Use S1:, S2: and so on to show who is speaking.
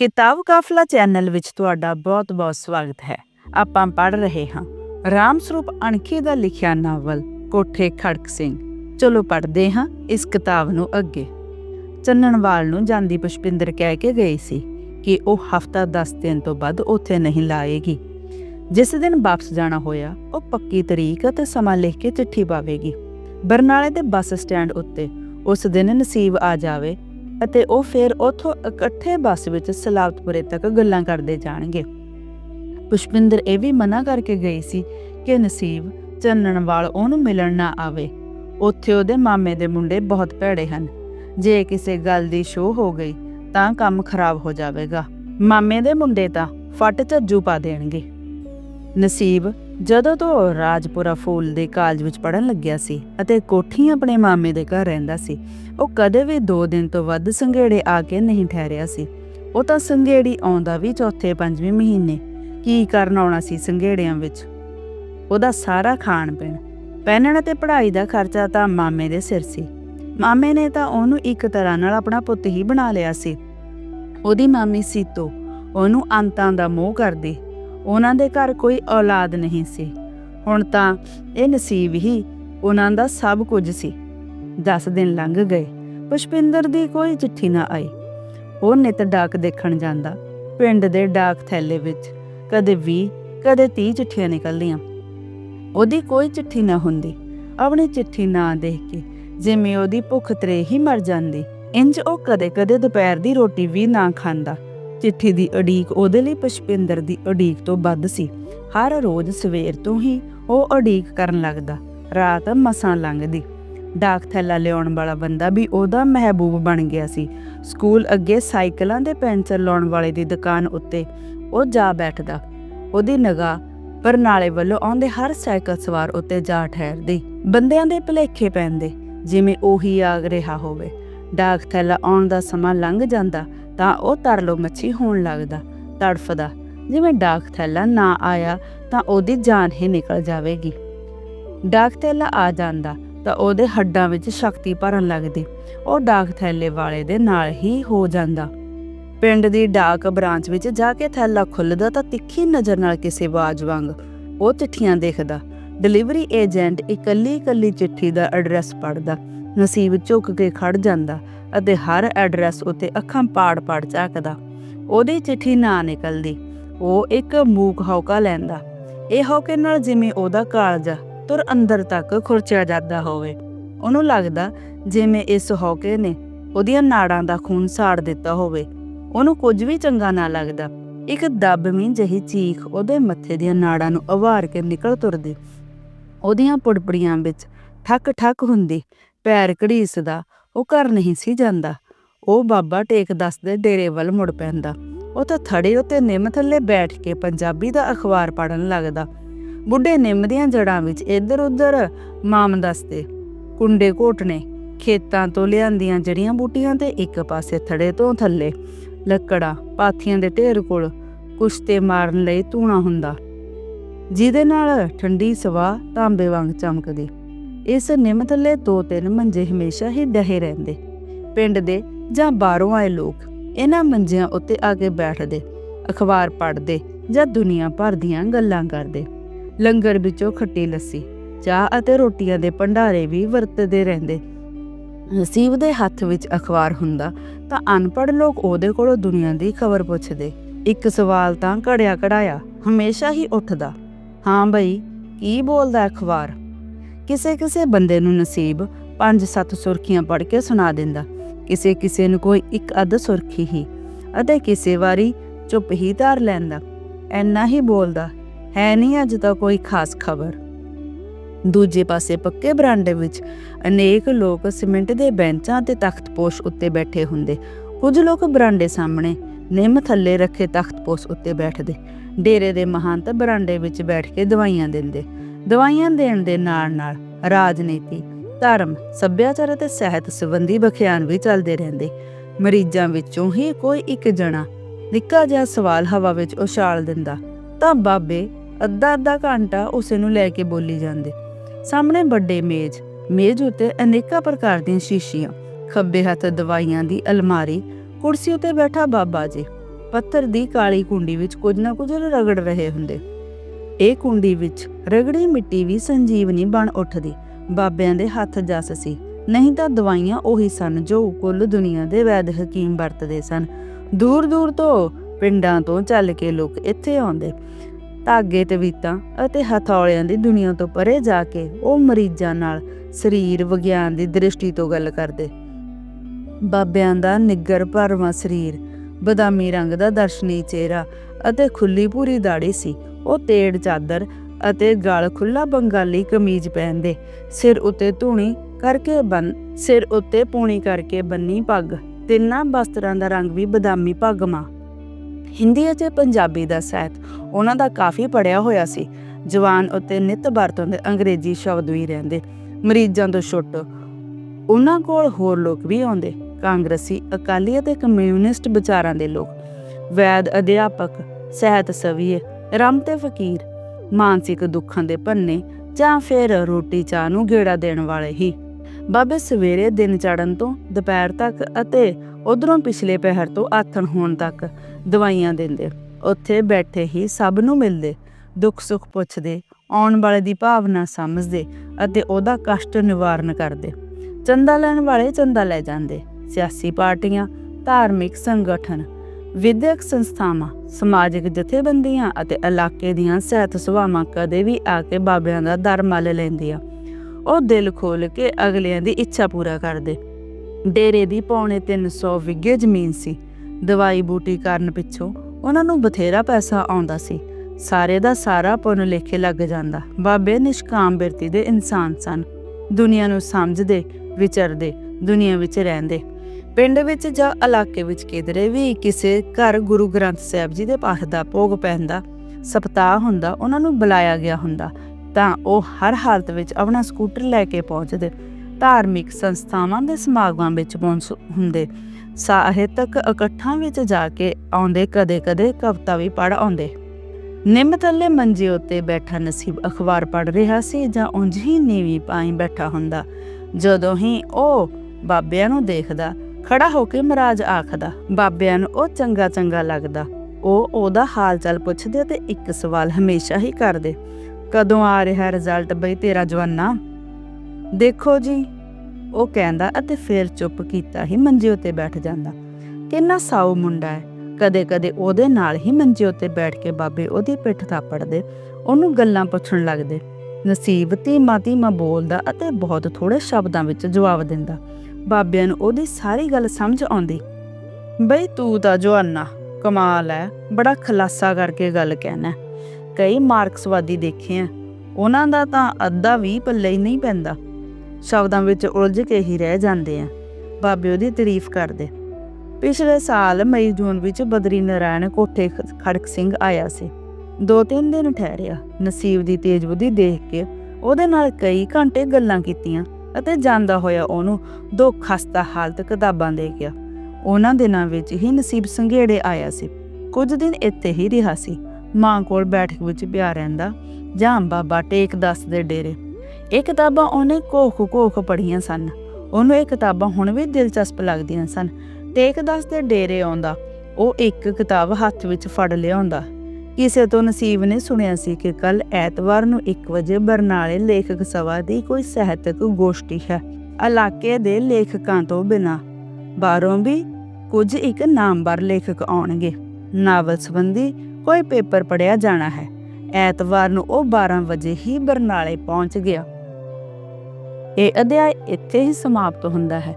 S1: ਕਿਤਾਬ ਕਾਫਲਾ ਚੈਨਲ ਵਿੱਚ ਤੁਹਾਡਾ ਬਹੁਤ-ਬਹੁਤ ਸਵਾਗਤ ਹੈ। ਆਪਾਂ ਪੜ੍ਹ ਰਹੇ ਹਾਂ ਰਾਮ ਸਰੂਪ ਅਣਖੀ ਦਾ ਲਿਖਿਆ ਨਾਵਲ ਕੋਠੇ ਖੜਕ ਸਿੰਘ। ਚਲੋ ਪੜ੍ਹਦੇ ਹਾਂ ਇਸ ਕਿਤਾਬ ਨੂੰ ਅੱਗੇ। ਚੰਨਣਵਾਲ ਨੂੰ ਜਾਂਦੀ ਪੁਸ਼ਪਿੰਦਰ ਕਹਿ ਕੇ ਗਈ ਸੀ ਕਿ ਉਹ ਹਫਤਾ 10 ਦਿਨ ਤੋਂ ਵੱਧ ਉੱਥੇ ਨਹੀਂ ਲਾਏਗੀ। ਜਿਸ ਦਿਨ ਵਾਪਸ ਜਾਣਾ ਹੋਇਆ, ਉਹ ਪੱਕੀ ਤਰੀਕ ਅਤੇ ਸਮਾਂ ਲਿਖ ਕੇ ਚਿੱਠੀ ਪਾਵੇਗੀ। ਬਰਨਾਲੇ ਦੇ ਬੱਸ ਸਟੈਂਡ ਉੱਤੇ ਉਸ ਦਿਨ ਨਸੀਬ ਆ ਜਾਵੇ ਅਤੇ ਉਹ ਫਿਰ ਉਥੋਂ ਇਕੱਠੇ ਬੱਸ ਵਿੱਚ ਸਲਾਵਤਪੁਰੇ ਤੱਕ ਗੱਲਾਂ ਕਰਦੇ ਜਾਣਗੇ। ਪੁਸ਼ਪਿੰਦਰ ਇਹ ਵੀ ਮਨਾ ਕਰਕੇ ਗਈ ਸੀ ਕਿ ਨਸੀਬ ਚੰਨਣਵਾਲ ਉਹਨੂੰ ਮਿਲਣ ਨਾ ਆਵੇ। ਉੱਥੇ ਉਹਦੇ ਮਾਮੇ ਦੇ ਮੁੰਡੇ ਬਹੁਤ ਭੈੜੇ ਹਨ। ਜੇ ਕਿਸੇ ਗੱਲ ਦੀ ਸ਼ੋਅ ਹੋ ਗਈ ਤਾਂ ਕੰਮ ਖਰਾਬ ਹੋ ਜਾਵੇਗਾ। ਮਾਮੇ ਦੇ ਮੁੰਡੇ ਤਾਂ ਫੱਟ ਝੱਜੂ ਪਾ ਦੇਣਗੇ। ਨਸੀਬ ਜਦੋਂ ਤੋਂ ਉਹ ਰਾਜਪੁਰਾ ਫੂਲ ਦੇ ਕਾਲਜ ਵਿੱਚ ਪੜਨ ਲੱਗਿਆ ਸੀ ਅਤੇ ਕੋਠੀ ਆਪਣੇ ਮਾਮੇ ਦੇ ਘਰ ਰਹਿੰਦਾ ਸੀ, ਉਹ ਕਦੇ ਵੀ 2 ਦਿਨ ਤੋਂ ਵੱਧ ਸੰਘੇੜੇ ਆ ਕੇ ਨਹੀਂ ਠਹਿਰਿਆ ਸੀ। ਉਹ ਤਾਂ ਸੰਘੇੜੀ ਆਉਂਦਾ ਵੀ ਚੌਥੇ ਪੰਜਵੇਂ ਮਹੀਨੇ, ਕੀ ਕਰਨ ਆਉਣਾ ਸੀ ਸੰਘੇੜਿਆਂ ਵਿੱਚ? ਉਹਦਾ ਸਾਰਾ ਖਾਣ ਪੀਣ ਪਹਿਨਣ ਅਤੇ ਪੜ੍ਹਾਈ ਦਾ ਖਰਚਾ ਤਾਂ ਮਾਮੇ ਦੇ ਸਿਰ ਸੀ। ਮਾਮੇ ਨੇ ਤਾਂ ਉਹਨੂੰ ਇੱਕ ਤਰ੍ਹਾਂ ਨਾਲ ਆਪਣਾ ਪੁੱਤ ਹੀ ਬਣਾ ਲਿਆ ਸੀ। ਉਹਦੀ ਮਾਮੀ ਸੀਤੋ ਉਹਨੂੰ ਅੰਤਾਂ ਦਾ ਮੋਹ ਕਰਦੀ ਉਹਨਾਂ ਦੇ ਘਰ ਕੋਈ ਔਲਾਦ ਨਹੀਂ ਸੀ। ਹੁਣ ਤਾਂ ਇਹ ਨਸੀਬ ਹੀ ਉਹਨਾਂ ਦਾ ਸਭ ਕੁਝ ਸੀ। 10 ਦਿਨ ਲੰਘ ਗਏ, ਪੁਸ਼ਪਿੰਦਰ ਦੀ ਕੋਈ ਚਿੱਠੀ ਨਾ ਆਈ। ਉਹ ਨਿਤ ਡਾਕ ਦੇਖਣ ਜਾਂਦਾ, ਪਿੰਡ ਦੇ ਡਾਕ ਥੈਲੇ ਵਿੱਚ, ਕਦੇ 20 ਕਦੇ 30 ਚਿੱਠੀਆਂ ਨਿਕਲਦੀਆਂ। ਉਹਦੀ ਕੋਈ ਚਿੱਠੀ ਨਾ ਹੁੰਦੀ, ਆਪਣੀ ਚਿੱਠੀ ਨਾ ਦੇਖ ਕੇ ਜਿਵੇਂ ਉਹਦੀ ਭੁੱਖ ਤਰੇ ਹੀ ਮਰ ਜਾਂਦੀ। ਇੰਜ ਉਹ ਕਦੇ-ਕਦੇ ਦੁਪਹਿਰ ਦੀ ਰੋਟੀ ਵੀ ਨਾ ਖਾਂਦਾ। ਚਿੱਠੀ ਦੀ ਉਡੀਕ ਉਹਦੇ ਲਈ ਪੁਸ਼ਪਿੰਦਰ ਦੀ ਉਡੀਕ ਤੋਂ ਵੱਧ ਸੀ। ਹਰ ਰੋਜ਼ ਸਵੇਰ ਤੋਂ ਹੀ ਉਹ ਉਡੀਕ ਕਰਨ ਲੱਗਦਾ। ਰਾਤ ਮਸਾਂ ਲੰਘਦੀ। ਡਾਕ ਥੈਲਾ ਲਿਆਉਣ ਵਾਲਾ ਬੰਦਾ ਵੀ ਉਹਦਾ ਮਹਿਬੂਬ ਬਣ ਗਿਆ ਸੀ। ਸਕੂਲ ਅੱਗੇ ਸਾਈਕਲਾਂ ਦੇ ਪੈਂਚਰ ਲਾਉਣ ਵਾਲੇ ਦੀ ਦੁਕਾਨ ਉੱਤੇ ਉਹ ਜਾ ਬੈਠਦਾ। ਉਹਦੀ ਨਿਗਾਹ ਬਰਨਾਲੇ ਵੱਲੋਂ ਆਉਂਦੇ ਹਰ ਸਾਈਕਲ ਸਵਾਰ ਉੱਤੇ ਜਾ ਠਹਿਰਦੀ। ਬੰਦਿਆਂ ਦੇ ਭਲੇਖੇ ਪੈਂਦੇ, ਜਿਵੇਂ ਉਹੀ ਆ ਰਿਹਾ ਹੋਵੇ। ਡਾਕ ਥੈਲਾ ਆਉਣ ਦਾ ਸਮਾਂ ਲੰਘ ਜਾਂਦਾ। ਤਾਂ ਉਹ ਤਰਲੋ ਮੱਛੀ ਹੋਣ ਲੱਗਦਾ, ਤੜਫਦਾ। ਜਿਵੇਂ ਡਾਕ ਥੈਲਾ ਨਾ ਆਇਆ ਤਾਂ ਉਹਦੀ ਜਾਨ ਹੀ ਨਿਕਲ ਜਾਵੇਗੀ। ਡਾਕ ਥੈਲਾ ਆ ਜਾਂਦਾ ਤਾਂ ਉਹਦੇ ਹੱਡਾਂ ਵਿੱਚ ਸ਼ਕਤੀ ਭਰਨ ਲੱਗਦੀ। ਉਹ ਡਾਕ ਥੈਲੇ ਵਾਲੇ ਦੇ ਨਾਲ ਹੀ ਹੋ ਜਾਂਦਾ। ਪਿੰਡ ਦੀ ਡਾਕ ਬ੍ਰਾਂਚ ਵਿੱਚ ਜਾ ਕੇ ਥੈਲਾ ਖੁੱਲਦਾ ਤਾਂ ਤਿੱਖੀ ਨਜ਼ਰ ਨਾਲ ਕਿਸੇ ਬਾਜ ਵਾਂਗ ਉਹ ਚਿੱਠੀਆਂ ਦੇਖਦਾ। ਡਿਲੀਵਰੀ ਏਜੰਟ ਇਕੱਲੀ ਇਕੱਲੀ ਚਿੱਠੀ ਦਾ ਐਡਰੈਸ ਪੜਦਾ ਨਸੀਬ ਝੁਕ ਕੇ ਖੜ ਜਾਂਦਾ ਅਤੇ ਹਰ ਐਡਰੈਸ ਉੱਤੇ ਅੱਖਾਂ ਪਾੜ-ਪਾੜ ਝਾਕਦਾ। ਉਹਦੀ ਚਿੱਠੀ ਨਾ ਨਿਕਲਦੀ, ਉਹ ਇੱਕ ਮੂਕ ਹੌਕਾ ਲੈਂਦਾ। ਇਹ ਹੌਕੇ ਨਾਲ ਜਿਵੇਂ ਉਹਦਾ ਕਾਲਜਾ ਤੁਰ ਅੰਦਰ ਤੱਕ ਖੁਰਚਿਆ ਜਾਂਦਾ ਹੋਵੇ। ਉਹਨੂੰ ਲੱਗਦਾ ਜਿਵੇਂ ਇਸ ਹੌਕੇ ਨੇ ਉਹਦੀਆਂ ਨਾੜਾਂ ਦਾ ਖੂਨ ਸਾੜ ਦਿੱਤਾ ਹੋਵੇ। ਉਹਨੂੰ ਕੁਝ ਵੀ ਚੰਗਾ ਨਾ ਲੱਗਦਾ। ਇੱਕ ਦੱਬਵੀਂ ਜਹੀ ਚੀਖ ਉਹਦੇ ਮੱਥੇ ਦੀਆਂ ਨਾੜਾਂ ਨੂੰ ਉਭਾਰ ਕੇ ਨਿਕਲ ਤੁਰਦੀ। ਉਹਦੀਆਂ ਪੁੜਪੜੀਆਂ ਵਿੱਚ ਠੱਕ ਠੱਕ ਹੁੰਦੀ। ਪੈਰ ਘੜੀਸਦਾ, ਉਹ ਘਰ ਨਹੀਂ ਸੀ ਜਾਂਦਾ। ਉਹ ਬਾਬਾ ਟੇਕ ਦੱਸਦੇ ਡੇਰੇ ਵੱਲ ਮੁੜ ਪੈਂਦਾ। ਉਹ ਤਾਂ ਥੜੇ ਉੱਤੇ ਨਿੰਮ ਥੱਲੇ ਬੈਠ ਕੇ ਪੰਜਾਬੀ ਦਾ ਅਖਬਾਰ ਪੜਨ ਲੱਗਦਾ। ਬੁੱਢੇ ਨਿੰਮ ਦੀਆਂ ਜੜਾਂ ਵਿੱਚ ਇੱਧਰ ਉੱਧਰ ਮਾਮ ਦੱਸਦੇ, ਕੁੰਡੇ ਘੋਟਣੇ, ਖੇਤਾਂ ਤੋਂ ਲਿਆਂਦੀਆਂ ਜੜੀਆਂ ਬੂਟੀਆਂ ਤੇ ਇੱਕ ਪਾਸੇ ਥੜੇ ਤੋਂ ਥੱਲੇ, ਲੱਕੜਾਂ, ਪਾਥੀਆਂ ਦੇ ਢੇਰ ਕੋਲ ਕੁਸ਼ਤੇ ਮਾਰਨ ਲਈ ਧੂਣਾ ਹੁੰਦਾ। ਜਿਹਦੇ ਨਾਲ ਠੰਡੀ ਸਵਾ ਤਾਂਬੇ ਵਾਂਗ ਚਮਕਦੀ। ਇਸ ਨਿੰਮ ਥੱਲੇ ਦੋ ਤਿੰਨ ਮੰਜੇ ਹਮੇਸ਼ਾ ਹੀ ਡਹੇ ਰਹਿੰਦੇ। ਪਿੰਡ ਦੇ ਜਾਂ ਬਾਹਰੋਂ ਆਏ ਲੋਕ ਇਹਨਾਂ ਮੰਜਿਆਂ ਉੱਤੇ ਆ ਕੇ ਬੈਠਦੇ, ਅਖਬਾਰ ਪੜ੍ਹਦੇ ਜਾਂ ਦੁਨੀਆ ਭਰ ਦੀਆਂ ਗੱਲਾਂ ਕਰਦੇ। ਲੰਗਰ ਵਿੱਚੋਂ ਖੱਟੀ ਲੱਸੀ, ਚਾਹ ਅਤੇ ਰੋਟੀਆਂ ਦੇ ਭੰਡਾਰੇ ਵੀ ਵਰਤਦੇ ਰਹਿੰਦੇ। ਨਸੀਬ ਦੇ ਹੱਥ ਵਿੱਚ ਅਖਬਾਰ ਹੁੰਦਾ ਤਾਂ ਅਨਪੜ੍ਹ ਲੋਕ ਉਹਦੇ ਕੋਲੋਂ ਦੁਨੀਆ ਦੀ ਖਬਰ ਪੁੱਛਦੇ। ਇੱਕ ਸਵਾਲ ਤਾਂ ਘੜਿਆ ਘੜਾਇਆ ਹਮੇਸ਼ਾ ਹੀ ਉੱਠਦਾ। ਹਾਂ ਬਈ, ਕੀ ਬੋਲਦਾ ਅਖਬਾਰ? ਕਿਸੇ ਕਿਸੇ ਬੰਦੇ ਨੂੰ ਨਸੀਬ ਪੰਜ ਸੱਤ ਸੁਰਖੀਆਂ ਪੜ੍ਹ ਕੇ ਸੁਣਾ ਦਿੰਦਾ। ਕਿਸੇ ਕਿਸੇ ਨੂੰ ਕੋਈ ਇੱਕ ਅੱਧ ਸੁਰਖੀ ਹੀ ਅਤੇ ਕਿਸੇ ਵਾਰੀ ਚੁੱਪ ਹੀ ਧਾਰ ਲੈਂਦਾ। ਐਨਾ ਹੀ ਬੋਲਦਾ, ਹੈ ਨਹੀਂ ਅੱਜ ਤਾਂ ਕੋਈ ਖਾਸ ਖਬਰ। ਦੂਜੇ ਪਾਸੇ ਪੱਕੇ ਬਰਾਂਡੇ ਵਿੱਚ ਅਨੇਕ ਲੋਕ ਸਿਮੈਂਟ ਦੇ ਬੈਂਚਾਂ ਤੇ ਤਖਤਪੋਸ਼ ਉੱਤੇ ਬੈਠੇ ਹੁੰਦੇ। ਕੁਝ ਲੋਕ ਬਰਾਂਡੇ ਸਾਹਮਣੇ ਨਿੰਮ ਥੱਲੇ ਰੱਖੇ ਤਖਤਪੋਸ਼ ਉੱਤੇ ਬੈਠਦੇ। ਡੇਰੇ ਦੇ ਮਹੰਤ ਬਰਾਂਡੇ ਵਿੱਚ ਬੈਠ ਕੇ ਦਵਾਈਆਂ ਦਿੰਦੇ। ਦਵਾਈਆਂ ਦੇਣ ਦੇ ਨਾਲ ਨਾਲ ਰਾਜਨੀਤੀ, ਧਰਮ, ਸੱਭਿਆਚਾਰ ਅਤੇ ਸਿਹਤ ਸੰਬੰਧੀ ਬਖਿਆਨ ਵੀ ਚੱਲਦੇ ਰਹਿੰਦੇ। ਮਰੀਜ਼ਾਂ ਵਿੱਚੋਂ ਹੀ ਕੋਈ ਇੱਕ ਜਣਾ ਨਿੱਕਾ ਜਿਹਾ ਸਵਾਲ ਹਵਾ ਵਿੱਚ ਉਛਾਲ ਦਿੰਦਾ, ਤਾਂ ਬਾਬੇ ਅੱਧਾ ਅੱਧਾ ਘੰਟਾ ਉਸੇ ਨੂੰ ਲੈ ਕੇ ਬੋਲੀ ਜਾਂਦੇ। ਸਾਹਮਣੇ ਵੱਡੇ ਮੇਜ਼ ਮੇਜ਼ ਉੱਤੇ ਅਨੇਕਾਂ ਪ੍ਰਕਾਰ ਦੀਆਂ ਸ਼ੀਸ਼ੀਆਂ, ਖੱਬੇ ਹੱਥ ਦਵਾਈਆਂ ਦੀ ਅਲਮਾਰੀ ਕੁਰਸੀ ਉੱਤੇ ਬੈਠਾ ਬਾਬਾ ਜੀ। ਪੱਥਰ ਦੀ ਕਾਲੀ ਕੁੰਡੀ ਵਿੱਚ ਕੁਝ ਨਾ ਕੁਝ ਰਗੜ ਰਹੇ ਹੁੰਦੇ। ਇਹ ਕੁੰਡੀ ਵਿੱਚ ਰਗੜੀ ਮਿੱਟੀ ਵੀ ਸੰਜੀਵਨੀ ਬਣ ਉੱਠਦੀ। ਬਾਬਿਆਂ ਦੇ ਹੱਥ ਜਸ ਸੀ। ਨਹੀਂ ਤਾਂ ਦਵਾਈਆਂ ਉਹੀ ਸਨ ਜੋ ਕੁੱਲ ਦੁਨੀਆ ਦੇ ਵੈਦ ਹਕੀਮ ਵਰਤਦੇ ਸਨ। ਦੂਰ ਦੂਰ ਤੋਂ ਪਿੰਡਾਂ ਤੋਂ ਚੱਲ ਕੇ ਲੋਕ ਇੱਥੇ ਆਉਂਦੇ। ਧਾਗੇ ਤਵੀਤਾਂ ਅਤੇ ਹਥੌਲਿਆਂ ਦੀ ਦੁਨੀਆ ਤੋਂ ਪਰੇ ਜਾ ਕੇ ਉਹ ਮਰੀਜ਼ਾਂ ਨਾਲ ਸਰੀਰ ਵਿਗਿਆਨ ਦੀ ਦ੍ਰਿਸ਼ਟੀ ਤੋਂ ਗੱਲ ਕਰਦੇ। ਬਾਬਿਆਂ ਦਾ ਨਿੱਗਰ ਭਰਵਾਂ ਸਰੀਰ। ਬਦਾਮੀ ਰੰਗ ਦਾ ਦਰਸ਼ਨੀ ਚਿਹਰਾ ਅਤੇ ਖੁੱਲੀ ਪੂਰੀ ਦਾੜੀ ਸੀ। ਉਹ ਤੇੜ ਚਾਦਰ ਅਤੇ ਗਲ ਖੁੱਲਾ ਬੰਗਾਲੀ ਕਮੀਜ਼ ਪਹਿਨਦੇ। ਸਿਰ ਉੱਤੇ ਧੂਣੀ ਕਰਕੇ ਬੰਨ, ਸਿਰ ਉੱਤੇ ਪੂਣੀ ਕਰਕੇ ਬੰਨੀ ਪੱਗ। ਤਿੰਨਾਂ ਬਸਤਰਾਂ ਦਾ ਰੰਗ ਵੀ ਬਦਾਮੀ ਭਗਮਾ ਹਿੰਦੀ ਅਤੇ ਪੰਜਾਬੀ ਦਾ ਸਾਹਿਤ ਉਹਨਾਂ ਦਾ ਕਾਫੀ ਪੜਿਆ ਹੋਇਆ ਸੀ। ਜਵਾਨ ਉੱਤੇ ਨਿਤ ਵਰਤੋਂ ਦੇ ਅੰਗਰੇਜ਼ੀ ਸ਼ਬਦ ਵੀ ਰਹਿੰਦੇ। ਮਰੀਜ਼ਾਂ ਤੋਂ ਛੁੱਟ। ਉਹਨਾਂ ਕੋਲ ਹੋਰ ਲੋਕ ਵੀ ਆਉਂਦੇ। ਕਾਂਗਰਸੀ ਅਕਾਲੀ ਅਤੇ ਕਮਿਊਨਿਸਟ ਵਿਚਾਰਾਂ ਦੇ ਲੋਕ, ਵੈਦ ਅਧਿਆਪਕ, ਸਹਿਤ ਸਵੀਏ, ਰਮ ਤੇ ਫਕੀਰ, ਮਾਨਸਿਕ ਦੁੱਖਾਂ ਦੇ ਪੰਨੇ ਜਾਂ ਫਿਰ ਰੋਟੀ ਚਾਹ ਨੂੰ ਗੇੜਾ ਦੇਣ ਵਾਲੇ ਹੀ। ਬਾਬੇ ਸਵੇਰੇ ਦਿਨ ਚੜਨ ਤੋਂ ਦੁਪਹਿਰ ਤੱਕ ਅਤੇ ਉਧਰੋਂ ਪਿਛਲੇ ਪਹਿਰ ਤੋਂ ਆਥਣ ਹੋਣ ਤੱਕ ਦਵਾਈਆਂ ਦਿੰਦੇ। ਉੱਥੇ ਬੈਠੇ ਹੀ ਸਭ ਨੂੰ ਮਿਲਦੇ, ਦੁੱਖ ਸੁੱਖ ਪੁੱਛਦੇ, ਆਉਣ ਵਾਲੇ ਦੀ ਭਾਵਨਾ ਸਮਝਦੇ ਅਤੇ ਉਹਦਾ ਕਸ਼ਟ ਨਿਵਾਰਨ ਕਰਦੇ। ਚੰਦਾ ਲੈਣ ਵਾਲੇ ਚੰਦਾ ਲੈ ਜਾਂਦੇ। ਸਿਆਸੀ ਪਾਰਟੀਆਂ, ਧਾਰਮਿਕ ਸੰਗਠਨ, ਵਿਦਿਅਕ ਸੰਸਥਾਵਾਂ, ਸਮਾਜਿਕ ਜਥੇਬੰਦੀਆਂ ਅਤੇ ਇਲਾਕੇ ਦੀਆਂ ਸਿਹਤ ਸਭਾਵਾਂ ਕਦੇ ਵੀ ਆ ਕੇ ਬਾਬਿਆਂ ਦਾ ਦਰ ਮੱਲ ਲੈਂਦੀਆਂ। ਉਹ ਦਿਲ ਖੋਲ ਕੇ ਅਗਲਿਆਂ ਦੀ ਇੱਛਾ ਪੂਰਾ ਕਰਦੇ। ਡੇਰੇ ਦੀ ਪੌਣੇ 300 ਵਿਗੇ ਜ਼ਮੀਨ ਸੀ। ਦਵਾਈ ਬੂਟੀ ਕਰਨ ਪਿੱਛੋਂ ਉਹਨਾਂ ਨੂੰ ਬਥੇਰਾ ਪੈਸਾ ਆਉਂਦਾ ਸੀ। ਸਾਰੇ ਦਾ ਸਾਰਾ ਪੁੰਨ ਲੇਖੇ ਲੱਗ ਜਾਂਦਾ। ਬਾਬੇ ਨਿਸ਼ਕਾਮ ਬਿਰਤੀ ਦੇ ਇਨਸਾਨ ਸਨ। ਦੁਨੀਆ ਨੂੰ ਸਮਝਦੇ, ਵਿਚਰਦੇ, ਦੁਨੀਆ ਵਿੱਚ ਰਹਿੰਦੇ। ਪਿੰਡ ਵਿੱਚ ਜਾਂ ਇਲਾਕੇ ਵਿੱਚ ਕਿਧਰੇ ਵੀ ਕਿਸੇ ਘਰ ਗੁਰੂ ਗ੍ਰੰਥ ਸਾਹਿਬ ਜੀ ਦੇ ਪਾਠ ਦਾ ਭੋਗ ਪੈਂਦਾ ਸਪਤਾਹ ਹੁੰਦਾ, ਉਹਨਾਂ ਨੂੰ ਬੁਲਾਇਆ ਗਿਆ ਹੁੰਦਾ, ਤਾਂ ਉਹ ਹਰ ਹਾਲਤ ਵਿੱਚ ਆਪਣਾ ਸਕੂਟਰ ਲੈ ਕੇ ਪਹੁੰਚਦੇ। ਧਾਰਮਿਕ ਸੰਸਥਾਵਾਂ ਦੇ ਸਮਾਗਮਾਂ ਵਿੱਚ ਹੁੰਦੇ। ਸਾਹਿਤਕ ਇਕੱਠਾਂ ਵਿੱਚ ਜਾ ਕੇ ਆਉਂਦੇ, ਕਦੇ-ਕਦੇ ਕਵਿਤਾ ਵੀ ਪੜ੍ਹ ਆਉਂਦੇ। ਨਿੰਮ ਥੱਲੇ ਮੰਜੇ ਉੱਤੇ ਬੈਠਾ ਨਸੀਬ ਅਖਬਾਰ ਪੜ੍ਹ ਰਿਹਾ ਸੀ ਜਾਂ ਉਂਝ ਹੀ ਨੀਵੀਂ ਪਾਈ ਬੈਠਾ ਹੁੰਦਾ। ਜਦੋਂ ਹੀ ਉਹ ਬਾਬਿਆਂ ਨੂੰ ਦੇਖਦਾ ਖੜਾ ਹੋ ਕੇ ਮਹਾਰਾਜ ਆਖਦਾ, ਬਾਬਿਆਂ ਨੂੰ ਉਹ ਚੰਗਾ ਚੰਗਾ ਲੱਗਦਾ। ਉਹ ਉਹਦਾ ਹਾਲ ਚਾਲ ਪੁੱਛਦੇ ਤੇ ਇੱਕ ਸਵਾਲ ਹਮੇਸ਼ਾ ਹੀ ਕਰਦੇ, ਕਦੋਂ ਆ ਰਿਹਾ ਰਿਜ਼ਲਟ ਬਈ ਤੇਰਾ ਜਵਾਨਾ? ਦੇਖੋ ਜੀ, ਉਹ ਕਹਿੰਦਾ ਅਤੇ ਫਿਰ ਚੁੱਪ ਕੀਤਾ ਹੀ ਮੰਜੇ ਉੱਤੇ ਬੈਠ ਜਾਂਦਾ। ਕਿੰਨਾ ਸਾਊ ਮੁੰਡਾ ਹੈ। ਕਦੇ-ਕਦੇ ਉਹਦੇ ਨਾਲ ਹੀ ਮੰਜੇ ਉੱਤੇ ਬੈਠ ਕੇ ਬਾਬੇ ਉਹਦੀ ਪਿੱਠ ਥਾਪੜਦੇ, ਉਹਨੂੰ ਗੱਲਾਂ ਪੁੱਛਣ ਲੱਗਦੇ। ਨਸੀਬ ਧੀਮਾ ਧੀਮਾ ਬੋਲਦਾ ਅਤੇ ਬਹੁਤ ਥੋੜੇ ਸ਼ਬਦਾਂ ਵਿੱਚ ਜਵਾਬ ਦਿੰਦਾ। ਬਾਬਿਆਂ ਨੂੰ ਉਹਦੀ ਸਾਰੀ ਗੱਲ ਸਮਝ ਆਉਂਦੀ। ਬਈ ਤੂੰ ਤਾਂ ਜਵਾਨਾ, ਕਮਾਲ ਹੈ ਬੜਾ ਖਲਾਸਾ ਕਰਕੇ ਗੱਲ ਕਹਿਣਾ। ਕਈ ਮਾਰਕਸਵਾਦੀ ਦੇਖੇ ਆ, ਉਹਨਾਂ ਦਾ ਤਾਂ ਅੱਧਾ ਵੀ ਪੱਲੇ ਹੀ ਨਹੀਂ ਪੈਂਦਾ। ਸ਼ਬਦਾਂ ਵਿੱਚ ਉਲਝ ਕੇ ਹੀ ਰਹਿ ਜਾਂਦੇ ਆ, ਬਾਬੇ ਉਹਦੀ ਤਾਰੀਫ ਕਰਦੇ। ਪਿਛਲੇ ਸਾਲ ਮਈ, ਜੂਨ ਵਿੱਚ ਬਦਰੀ ਨਾਰਾਇਣ ਕੋਠੇ ਖੜਕ ਸਿੰਘ ਆਇਆ ਸੀ। ਦੋ ਤਿੰਨ ਦਿਨ ਠਹਿਰਿਆ, ਨਸੀਬ ਦੀ ਤੇਜ਼ ਬੁੱਧੀ ਦੇਖ ਕੇ ਉਹਦੇ ਨਾਲ ਕਈ ਘੰਟੇ ਗੱਲਾਂ ਕੀਤੀਆਂ। ਅਤੇ ਜਾਂਦਾ ਹੋਇਆ ਉਹਨੂੰ ਦੋ ਖਸਤਾ ਹਾਲਤ ਕਿਤਾਬਾਂ ਦੇ ਗਿਆ। ਉਹਨਾਂ ਦਿਨਾਂ ਵਿੱਚ ਹੀ ਨਸੀਬ ਸੰਘੇੜੇ ਆਇਆ ਸੀ। ਕੁਝ ਦਿਨ ਇੱਥੇ ਹੀ ਰਿਹਾ ਸੀ। ਮਾਂ ਕੋਲ ਬੈਠਕ ਵਿੱਚ ਪਿਆ ਰਹਿੰਦਾ, ਜਾਂ ਬਾਬਾ ਟੇਕ ਦੱਸ ਦੇ ਡੇਰੇ। ਇਹ ਕਿਤਾਬਾਂ ਉਹਨੇ ਕੋਖ ਕੋਖ ਪੜ੍ਹੀਆਂ ਸਨ। ਉਹਨੂੰ ਇਹ ਕਿਤਾਬਾਂ ਹੁਣ ਵੀ ਦਿਲਚਸਪ ਲੱਗਦੀਆਂ ਸਨ। ਟੇਕ ਦੱਸ ਦੇ ਡੇਰੇ ਆਉਂਦਾ, ਉਹ ਇੱਕ ਕਿਤਾਬ ਹੱਥ ਵਿੱਚ ਫੜ ਲਿਆਉਂਦਾ। ਕਿਸੇ ਤੋਂ ਨਸੀਬ ਨੇ ਸੁਣਿਆ ਸੀ ਕਿ ਕੱਲ ਐਤਵਾਰ ਨੂੰ 1 ਵਜੇ ਬਰਨਾਲੇ ਲੇਖਕ ਸਭਾ ਦੀ ਕੋਈ ਸਾਹਿਤਕ ਗੋਸ਼ਟੀ ਹੈ। ਇਲਾਕੇ ਦੇ ਲੇਖਕਾਂ ਤੋਂ ਬਿਨਾ। ਬਾਹਰੋਂ ਵੀ ਕੁਝ ਇੱਕ ਨਾਮਵਰ ਲੇਖਕ ਆਉਣਗੇ। ਨਾਵਲ ਸੰਬੰਧੀ ਕੋਈ ਪੇਪਰ ਪੜਿਆ ਜਾਣਾ ਹੈ। ਐਤਵਾਰ ਨੂੰ ਉਹ 12 ਵਜੇ ਹੀ ਬਰਨਾਲੇ ਪਹੁੰਚ ਗਿਆ। ਇਹ ਅਧਿਆਇ ਇੱਥੇ ਹੀ ਸਮਾਪਤ ਹੁੰਦਾ ਹੈ।